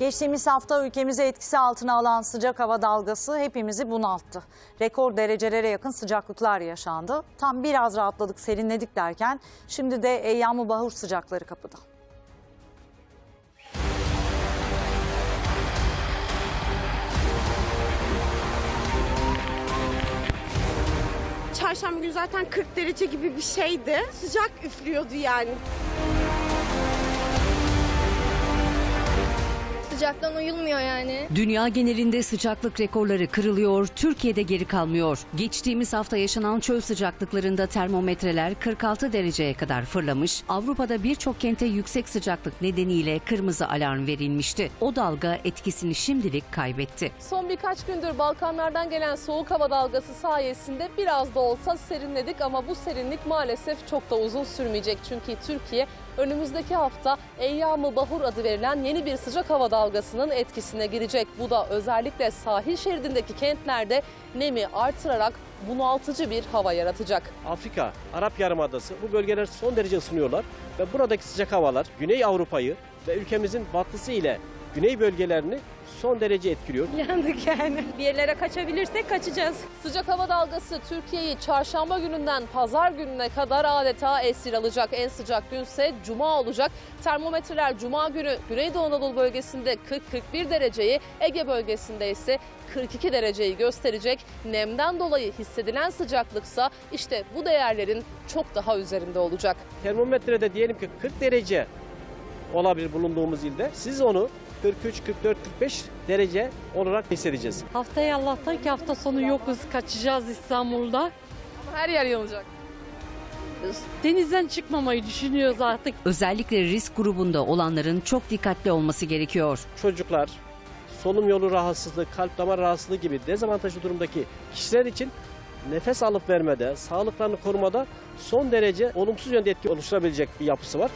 Geçtiğimiz hafta ülkemizi etkisi altına alan sıcak hava dalgası hepimizi bunalttı. Rekor derecelere yakın sıcaklıklar yaşandı. Tam biraz rahatladık, serinledik derken şimdi de eyyam-ı bahur sıcakları kapıda. Çarşamba günü zaten 40 derece gibi bir şeydi. Sıcak üflüyordu yani. Sıcaktan uyulmuyor yani. Dünya genelinde sıcaklık rekorları kırılıyor, Türkiye'de geri kalmıyor. Geçtiğimiz hafta yaşanan çöl sıcaklıklarında termometreler 46 dereceye kadar fırlamış. Avrupa'da birçok kente yüksek sıcaklık nedeniyle kırmızı alarm verilmişti. O dalga etkisini şimdilik kaybetti. Son birkaç gündür Balkanlardan gelen soğuk hava dalgası sayesinde biraz da olsa serinledik ama bu serinlik maalesef çok da uzun sürmeyecek. Çünkü Türkiye önümüzdeki hafta Eyyam-ı Bahur adı verilen yeni bir sıcak hava dalgasının etkisine girecek. Bu da özellikle sahil şeridindeki kentlerde nemi artırarak bunaltıcı bir hava yaratacak. Afrika, Arap Yarımadası bu bölgeler son derece ısınıyorlar ve buradaki sıcak havalar Güney Avrupa'yı ve ülkemizin batısı ile güney bölgelerini son derece etkiliyor. Yandık yani. Bir yerlere kaçabilirsek kaçacağız. Sıcak hava dalgası Türkiye'yi çarşamba gününden pazar gününe kadar adeta esir alacak. En sıcak günse cuma olacak. Termometreler cuma günü Güneydoğu Anadolu bölgesinde 40-41 dereceyi, Ege bölgesinde ise 42 dereceyi gösterecek. Nemden dolayı hissedilen sıcaklıksa işte bu değerlerin çok daha üzerinde olacak. Termometrede diyelim ki 40 derece olabilir bulunduğumuz ilde. Siz onu 43, 44, 45 derece olarak hissedeceğiz. Haftaya Allah'tan ki hafta sonu yokuz. Kaçacağız İstanbul'da. Ama her yer yanacak. Denizden çıkmamayı düşünüyoruz artık. Özellikle risk grubunda olanların çok dikkatli olması gerekiyor. Çocuklar, solunum yolu rahatsızlığı, kalp damar rahatsızlığı gibi dezavantajlı durumdaki kişiler için nefes alıp vermede, sağlıklarını korumada son derece olumsuz yönde etki oluşturabilecek bir yapısı var.